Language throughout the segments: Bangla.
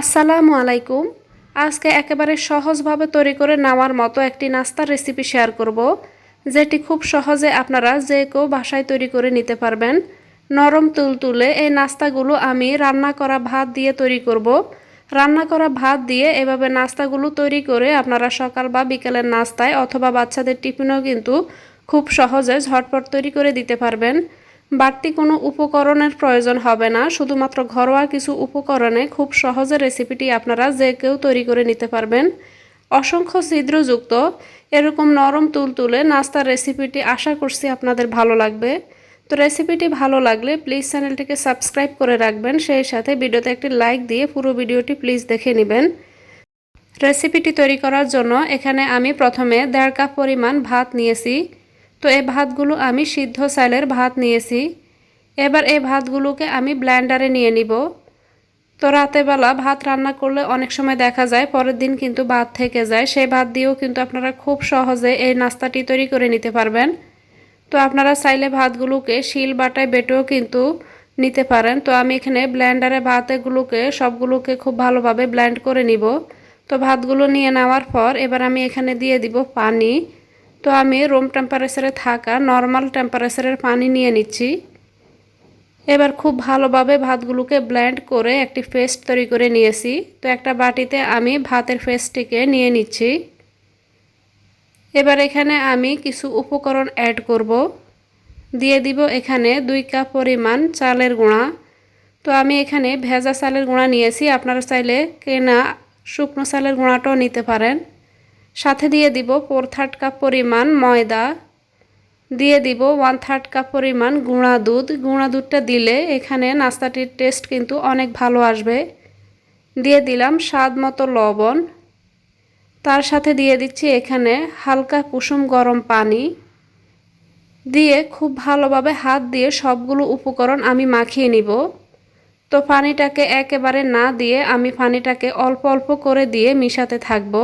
আসসালামু আলাইকুম। আজকে একেবারে সহজভাবে তৈরি করে নেওয়ার মতো একটি নাস্তার রেসিপি শেয়ার করব, যেটি খুব সহজে আপনারা যে কেউ বাসায় তৈরি করে নিতে পারবেন। নরম তুলতুলে এই নাস্তাগুলো আমি রান্না করা ভাত দিয়ে তৈরি করব। রান্না করা ভাত দিয়ে এভাবে নাস্তাগুলো তৈরি করে আপনারা সকাল বা বিকেলের নাস্তায় অথবা বাচ্চাদের টিফিনও কিন্তু খুব সহজে ঝটপট তৈরি করে দিতে পারবেন। বাড়তি কোনো উপকরণের প্রয়োজন হবে না। শুধুমাত্র ঘরোয়া কিছু উপকরণে খুব সহজে রেসিপিটি আপনারা যে কেউ তৈরি করে নিতে পারবেন। অসংখ্য ছিদ্রযুক্ত, এরকম নরম তুলতুলে নাস্তার রেসিপিটি আশা করছি আপনাদের ভালো লাগবে। তো রেসিপিটি ভালো লাগলে প্লিজ চ্যানেলটিকে সাবস্ক্রাইব করে রাখবেন, সেই সাথে ভিডিওতে একটি লাইক দিয়ে পুরো ভিডিওটি প্লিজ দেখে নেবেন। রেসিপিটি তৈরি করার জন্য এখানে আমি প্রথমে দেড় কাপ পরিমাণ ভাত নিয়েছি। তো এই ভাতগুলো আমি সিদ্ধ চালের ভাত নিয়েছি। এবার এই ভাতগুলোকে আমি ব্ল্যান্ডারে নিয়ে নিব। তো রাতেবেলা ভাত রান্না করলে অনেক সময় দেখা যায়, পরের দিন কিন্তু ভাত থেকে যায়। সেই ভাত দিয়েও কিন্তু আপনারা খুব সহজে এই নাস্তাটি তৈরি করে নিতে পারবেন। তো আপনারা চাইলে ভাতগুলোকে শিল বাটায় বেটেও কিন্তু নিতে পারেন। তো আমি এখানে ব্ল্যান্ডারে ভাতগুলোকে, সবগুলোকে খুব ভালোভাবে ব্ল্যান্ড করে নিব। তো ভাতগুলো নিয়ে নেওয়ার পর এবার আমি এখানে দিয়ে দিব পানি। তো আমি রুম টেম্পারেচারে থাকা নর্মাল টেম্পারেচারের পানি নিয়ে নিচ্ছি। এবার খুব ভালোভাবে ভাতগুলোকে ব্ল্যান্ড করে একটি পেস্ট তৈরি করে নিয়েছি। তো একটা বাটিতে আমি ভাতের পেস্টটিকে নিয়ে নিচ্ছি। এবার এখানে আমি কিছু উপকরণ অ্যাড করব। দিয়ে দিব এখানে দুই কাপ পরিমাণ চালের গুঁড়া। তো আমি এখানে ভেজা চালের গুঁড়া নিয়েছি। আপনারা চাইলে কেনা শুকনো চালের গুঁড়াটাও নিতে পারেন। সাথে দিয়ে দিব ফোর থার্ড কাপ পরিমাণ ময়দা, দিয়ে দিব ওয়ান থার্ড কাপ পরিমাণ গুঁড়া দুধ। গুঁড়া দুধটা দিলে এখানে নাস্তাটির টেস্ট কিন্তু অনেক ভালো আসবে। দিয়ে দিলাম স্বাদ মতো লবণ। তার সাথে দিয়ে দিচ্ছি এখানে হালকা কুসুম গরম পানি। দিয়ে খুব ভালোভাবে হাত দিয়ে সবগুলো উপকরণ আমি মাখিয়ে নিব। তো পানিটাকে একেবারে না দিয়ে আমি পানিটাকে অল্প অল্প করে দিয়ে মিশাতে থাকব।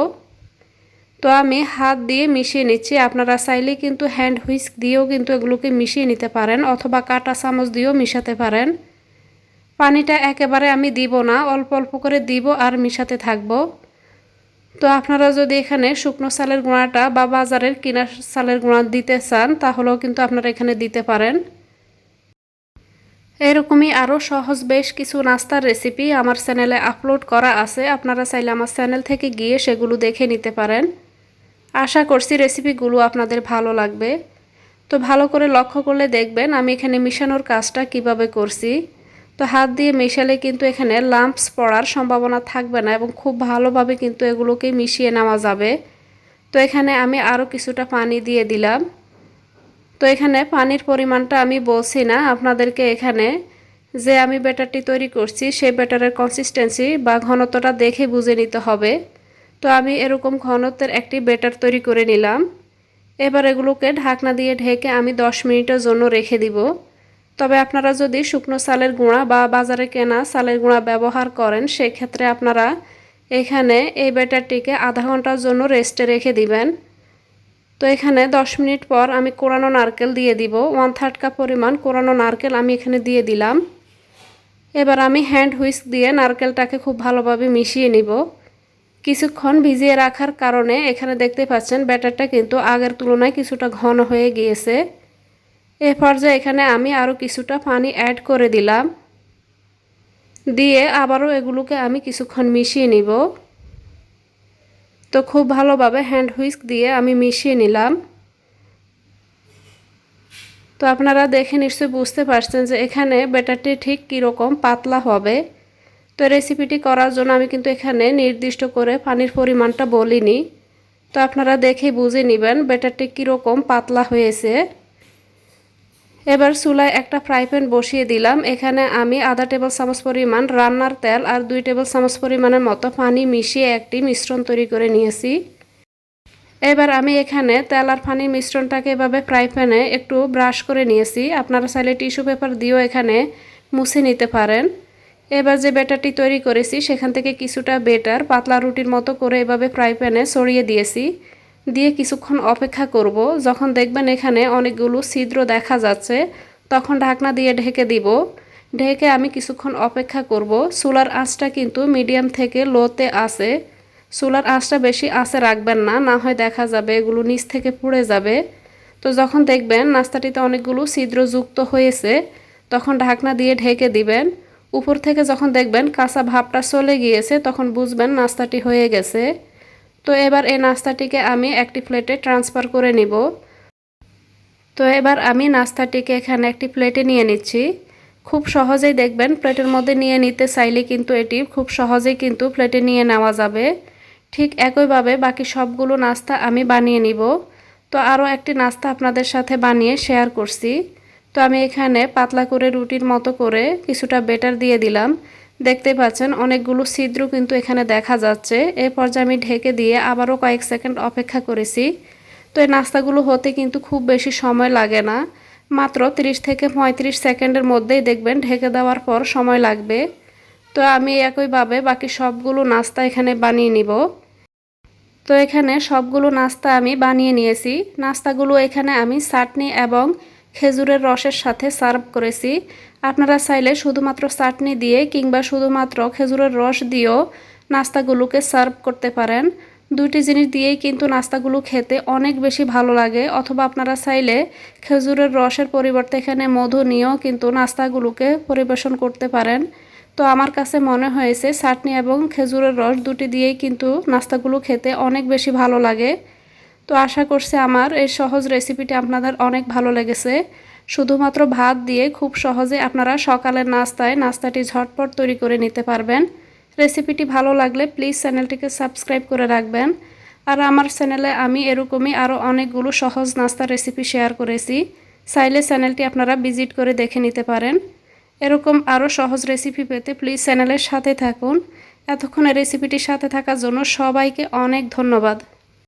তো আমি হাত দিয়ে মিশিয়ে নিচ্ছি। আপনারা চাইলে কিন্তু হ্যান্ড হুইস্ক দিয়েও কিন্তু এগুলোকে মিশিয়ে নিতে পারেন অথবা কাটা চামচ দিয়েও মিশাতে পারেন। পানিটা একেবারে আমি দিব না, অল্প অল্প করে দিব আর মিশাতে থাকব। তো আপনারা যদি এখানে শুকনো চালের গুঁড়াটা বা বাজারের কিনা চালের গুঁড়া দিতে চান, তাহলেও কিন্তু আপনারা এখানে দিতে পারেন। এরকমই আরও সহজ বেশ কিছু নাস্তার রেসিপি আমার চ্যানেলে আপলোড করা আছে। আপনারা চাইলে আমার চ্যানেল থেকে গিয়ে সেগুলো দেখে নিতে পারেন। আশা করছি রেসিপিগুলো আপনাদের ভালো লাগবে। তো ভালো করে লক্ষ্য করলে দেখবেন আমি এখানে মিশানোর কাজটা কীভাবে করছি। তো হাত দিয়ে মেশালে কিন্তু এখানে লাম্পস পড়ার সম্ভাবনা থাকবে না এবং খুব ভালোভাবে কিন্তু এগুলোকে মিশিয়ে নেওয়া যাবে। তো এখানে আমি আরও কিছুটা পানি দিয়ে দিলাম। তো এখানে পানির পরিমাণটা আমি বলছি না, আপনাদেরকে এখানে যে আমি ব্যাটারটি তৈরি করছি, সেই ব্যাটারের কনসিস্টেন্সি বা ঘনত্বটা দেখে বুঝে নিতে হবে। তো আমি এরকম ঘনত্বের একটি বেটার তৈরি করে নিলাম। এবার এগুলোকে ঢাকনা দিয়ে ঢেকে আমি দশ মিনিটের জন্য রেখে দিব। তবে আপনারা যদি শুকনো সালের গুঁড়া বা বাজারে কেনা সালের গুঁড়া ব্যবহার করেন, সেক্ষেত্রে আপনারা এখানে এই ব্যাটারটিকে আধা ঘণ্টার জন্য রেস্টে রেখে দিবেন। তো এখানে দশ মিনিট পর আমি কোরানো নারকেল দিয়ে দিব। ওয়ান থার্ড কাপ পরিমাণ কোরানো নারকেল আমি এখানে দিয়ে দিলাম। এবার আমি হ্যান্ড হুইস্ক দিয়ে নারকেলটাকে খুব ভালোভাবে মিশিয়ে নিব। কিছুক্ষণ ভিজিয়ে রাখার কারণে এখানে দেখতে পাচ্ছেন ব্যাটারটা কিন্তু আগের তুলনায় কিছুটা ঘন হয়ে গিয়েছে। এ পর্যায়ে এখানে আমি আরও কিছুটা পানি অ্যাড করে দিলাম। দিয়ে আবারও এগুলোকে আমি কিছুক্ষণ মিশিয়ে নিব। তো খুব ভালোভাবে হ্যান্ড হুইস্ক দিয়ে আমি মিশিয়ে নিলাম। তো আপনারা দেখে নিশ্চয়ই বুঝতে পারছেন যে এখানে ব্যাটারটি ঠিক কীরকম পাতলা হবে। তো রেসিপিটি করার জন্য আমি কিন্তু এখানে নির্দিষ্ট করে পানির পরিমাণটা বলিনি। তো আপনারা দেখে বুঝে নেবেন ব্যাটারটি কীরকম পাতলা হয়েছে। এবার চুলায় একটা ফ্রাই প্যান বসিয়ে দিলাম। এখানে আমি আধা টেবিল চামচ পরিমাণ রান্নার তেল আর দুই টেবিল চামচ পরিমাণের মতো পানি মিশিয়ে একটি মিশ্রণ তৈরি করে নিয়েছি। এবার আমি এখানে তেল আর পানির মিশ্রণটাকে এভাবে ফ্রাই প্যানে একটু ব্রাশ করে নিয়েছি। আপনারা চাইলে টিস্যু পেপার দিয়েও এখানে মুছে নিতে পারেন। এবার যে ব্যাটারটি তৈরি করেছি, সেখান থেকে কিছুটা বেটার, পাতলা রুটির মতো করে এভাবে ফ্রাই প্যানে ছড়িয়ে দিয়েছি। দিয়ে কিছুক্ষণ অপেক্ষা করব। যখন দেখবেন এখানে অনেকগুলো ছিদ্র দেখা যাচ্ছে, তখন ঢাকনা দিয়ে ঢেকে দিব। ঢেকে আমি কিছুক্ষণ অপেক্ষা করব। চুলার আঁচটা কিন্তু মিডিয়াম থেকে লোতে আসে চুলার আঁচটা বেশি আঁচে রাখবেন না না হয় দেখা যাবে এগুলো নিচ থেকে পুড়ে যাবে। তো যখন দেখবেন নাস্তাটিতে অনেকগুলো ছিদ্রযুক্ত হয়েছে, তখন ঢাকনা দিয়ে ঢেকে দিবেন। উপর থেকে যখন দেখবেন কাঁচা ভাবটা চলে গিয়েছে, তখন বুঝবেন নাস্তাটি হয়ে গেছে। তো এবার এই নাস্তাটিকে আমি একটি প্লেটে ট্রান্সফার করে নিব। তো এবার আমি নাস্তাটিকে এখানে একটি প্লেটে নিয়ে নিচ্ছি। খুব সহজেই দেখবেন প্লেটের মধ্যে নিয়ে নিতে চাইলে কিন্তু এটি খুব সহজেই কিন্তু প্লেটে নিয়ে নেওয়া যাবে। ঠিক একইভাবে বাকি সবগুলো নাস্তা আমি বানিয়ে নিব। তো আরও একটি নাস্তা আপনাদের সাথে বানিয়ে শেয়ার করছি। তো আমি এখানে পাতলা করে রুটির মতো করে কিছুটা বেটার দিয়ে দিলাম। দেখতে পাচ্ছেন অনেকগুলো ছিদ্র কিন্তু এখানে দেখা যাচ্ছে। এ পর্যায়ে আমি ঢেকে দিয়ে আবারও কয়েক সেকেন্ড অপেক্ষা করেছি। তো এই নাস্তাগুলো হতে কিন্তু খুব বেশি সময় লাগে না। মাত্র 30 থেকে পঁয়ত্রিশ সেকেন্ডের মধ্যেই দেখবেন ঢেকে দেওয়ার পর সময় লাগবে। তো আমি একইভাবে বাকি সবগুলো নাস্তা এখানে বানিয়ে নিব। তো এখানে সবগুলো নাস্তা আমি বানিয়ে নিয়েছি। নাস্তাগুলো এখানে আমি চাটনি এবং খেজুরের রসের সাথে সার্ভ করেছি। আপনারা চাইলে শুধুমাত্র চাটনি দিয়ে কিংবা শুধুমাত্র খেজুরের রস দিয়েও নাস্তাগুলোকে সার্ভ করতে পারেন। দুইটি জিনিস দিয়েই কিন্তু নাস্তাগুলো খেতে অনেক বেশি ভালো লাগে, অথবা আপনারা চাইলে খেজুরের রসের পরিবর্তে এখানে মধু নিয়েও কিন্তু নাস্তাগুলোকে পরিবেশন করতে পারেন। তো আমার কাছে মনে হয়েছে, চাটনি এবং খেজুরের রস দুটি দিয়েই কিন্তু নাস্তাগুলো খেতে অনেক বেশি ভালো লাগে। তো আশা করছি আমার এই সহজ রেসিপিটি আপনাদের অনেক ভালো লেগেছে। শুধুমাত্র ভাত দিয়ে খুব সহজে আপনারা সকালের নাস্তায় নাস্তাটি ঝটপট তৈরি করে নিতে পারবেন। রেসিপিটি ভালো লাগলে প্লিজ চ্যানেলটিকে সাবস্ক্রাইব করে রাখবেন। আর আমার চ্যানেলে আমি এরকমই আরও অনেকগুলো সহজ নাস্তার রেসিপি শেয়ার করেছি। চাইলে চ্যানেলটি আপনারা ভিজিট করে দেখে নিতে পারেন। এরকম আরও সহজ রেসিপি পেতে প্লিজ চ্যানেলের সাথে থাকুন। এতক্ষণ রেসিপিটির সাথে থাকার জন্য সবাইকে অনেক ধন্যবাদ।